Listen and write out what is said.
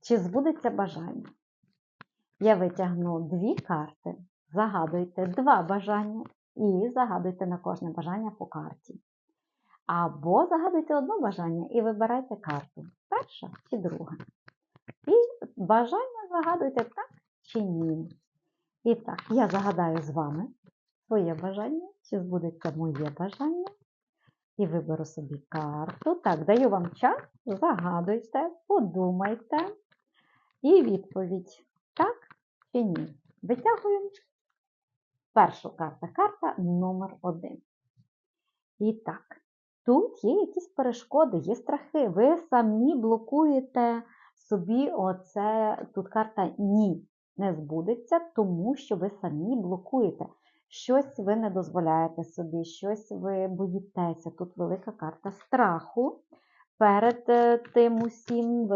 Чи збудеться бажання? Я витягну дві карти, загадуйте два бажання і загадуйте на кожне бажання по карті. Або загадуйте одне бажання і вибирайте карту, перша чи друга. І бажання загадуйте так чи ні. І так, я загадаю з вами своє бажання, чи збудеться моє бажання. І виберу собі карту. Так, даю вам час, загадуйте, подумайте. І відповідь так чи ні. Витягуємо першу карту. Карта номер один. І так, тут є якісь перешкоди, є страхи. Ви самі блокуєте собі оце. Тут карта ні не збудеться, тому що ви самі блокуєте. Щось ви не дозволяєте собі, щось ви боїтеся. Тут велика карта страху перед е, тим усім.